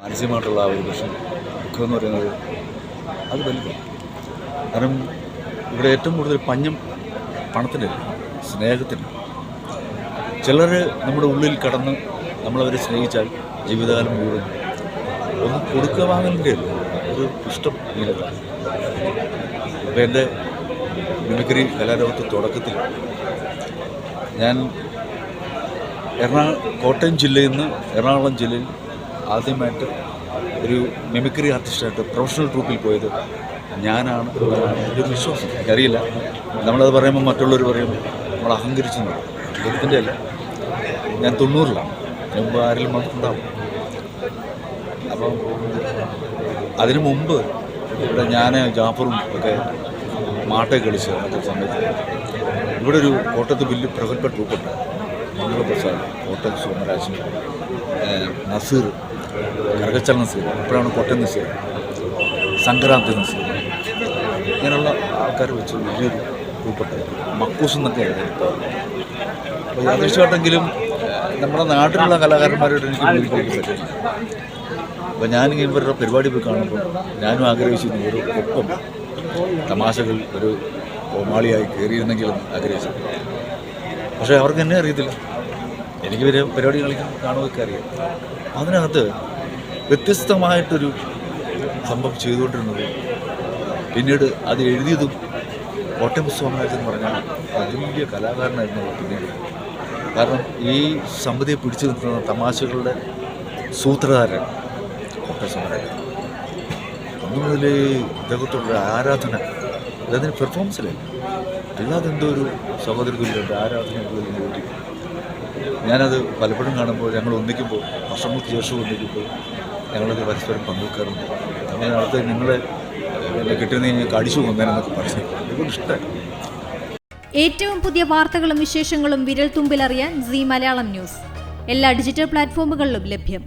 മാനസികമായിട്ടുള്ള ആ ഒരു പ്രശ്നം ദുഃഖം എന്ന് പറയുന്നത് അത് വലുതാണ്. കാരണം ഇവിടെ ഏറ്റവും കൂടുതൽ പഞ്ഞം പണത്തിന്റെ സ്നേഹത്തിന് ചിലർ നമ്മുടെ ഉള്ളിൽ കടന്ന് നമ്മളവരെ സ്നേഹിച്ചാൽ ജീവിതകാലം മുഴുവൻ ഒന്ന് കൊടുക്കുക വാങ്ങലിന്റെ ഒരു ഇഷ്ടം ഇങ്ങനെയാണ് അപ്പോൾ എന്റെ മിമിക്രി കലാലോകത്ത് തുടക്കത്തിൽ ഞാൻ എറണാകുളം കോട്ടയം ജില്ലയിൽ നിന്ന് എറണാകുളം ജില്ലയിൽ ആദ്യമായിട്ട് ഒരു മെമിക്രി ആർട്ടിസ്റ്റായിട്ട് പ്രൊഫഷണൽ ട്രൂപ്പിൽ പോയത് ഞാനാണ് എന്റെ ഒരു വിശ്വാസം. എനിക്കറിയില്ല. നമ്മളത് പറയുമ്പോൾ മറ്റുള്ളവർ പറയും നമ്മൾ അഹങ്കരിച്ചു ദൈവത്തിന്റെ അല്ല. ഞാൻ തൊണ്ണൂറിലാണ്. മുമ്പ് ആരെങ്കിലും വന്നിട്ടുണ്ടാവും. അപ്പം അതിനു മുമ്പ് ഇവിടെ ഞാൻ ജാഫറും ഒക്കെ മാട്ടെ കളിച്ച് നടക്കുന്ന സമയത്ത് ഇവിടെ ഒരു കോട്ടയത്ത് ബില്ല് പ്രഗത്ഭ ട്രൂപ്പുണ്ട് മംഗളപ്രസാദ് കോട്ടയം സോമരാജൻ നസീർ കരകച്ചൽ നസീർ ഇപ്പോഴാണ് കോട്ടയം നസീർ സംക്രാന്തി നസീർ ഇങ്ങനെയുള്ള ആൾക്കാർ വെച്ച് വലിയൊരു ട്രൂപ്പുണ്ടായിരുന്നു മക്കൂസ് എന്നൊക്കെ അപ്പോൾ യാദൃശ്യമായിട്ടെങ്കിലും നമ്മുടെ നാട്ടിലുള്ള കലാകാരന്മാരോട് എനിക്ക് വിളിക്കാൻ പറ്റില്ല അപ്പോൾ ഞാനിങ്ങനെ ഇവരുടെ പരിപാടി പോയി കാണുമ്പോൾ ഞാനും ആഗ്രഹിച്ചിരുന്നു ഒരു ഒപ്പം തമാശകൾ ഒരു കോമാളിയായി കയറിയിരുന്നെങ്കിലും ആഗ്രഹിച്ചു. പക്ഷേ അവർക്ക് എന്നെ അറിയത്തില്ല. എനിക്ക് വരെ പരിപാടി കളിക്കാൻ കാണുകയൊക്കെ അറിയാം. അതിനകത്ത് വ്യത്യസ്തമായിട്ടൊരു സംഭവം ചെയ്തുകൊണ്ടിരുന്നത്. പിന്നീട് അത് എഴുതിയതും കോട്ടയം സ്വാമിനാഥൻ പറഞ്ഞാൽ വലിയ കലാകാരനായിരുന്നു പിന്നീട്. കാരണം ഈ സമിതിയെ പിടിച്ചു നിൽക്കുന്ന തമാശകളുടെ സൂത്രധാരൻ കോട്ടയം സ്വാമിനാഥൻ. അന്നു മുതൽ ഇദ്ദേഹത്തോടുള്ള ആരാധന പെർഫോമൻസിലല്ല അല്ലാതെ എന്തോ ഒരു സഹോദരത്തിലുണ്ട് ആരാധന കൂടി ഞാനത് പലപ്പോഴും കാണുമ്പോൾ ഞങ്ങൾ ഒന്നിക്കുമ്പോൾ വർഷങ്ങൾക്ക് ശേഷം ഒന്നിക്കുമ്പോൾ ഞങ്ങളത് പരസ്പരം പങ്കുവെക്കാറുണ്ട്. അങ്ങനെ അടുത്ത് എന്നെ കിട്ടുന്ന ഞങ്ങൾക്ക് അടിച്ചു കൊന്നേനെന്നൊക്കെ പറഞ്ഞു അതുകൊണ്ട് ഇഷ്ടമായി ഏറ്റവും പുതിയ വാർത്തകളും വിശേഷങ്ങളും വിരൽ തുമ്പിലറിയാൻ സി മലയാളം ന്യൂസ്. എല്ലാ ഡിജിറ്റൽ പ്ലാറ്റ്ഫോമുകളിലും ലഭ്യം.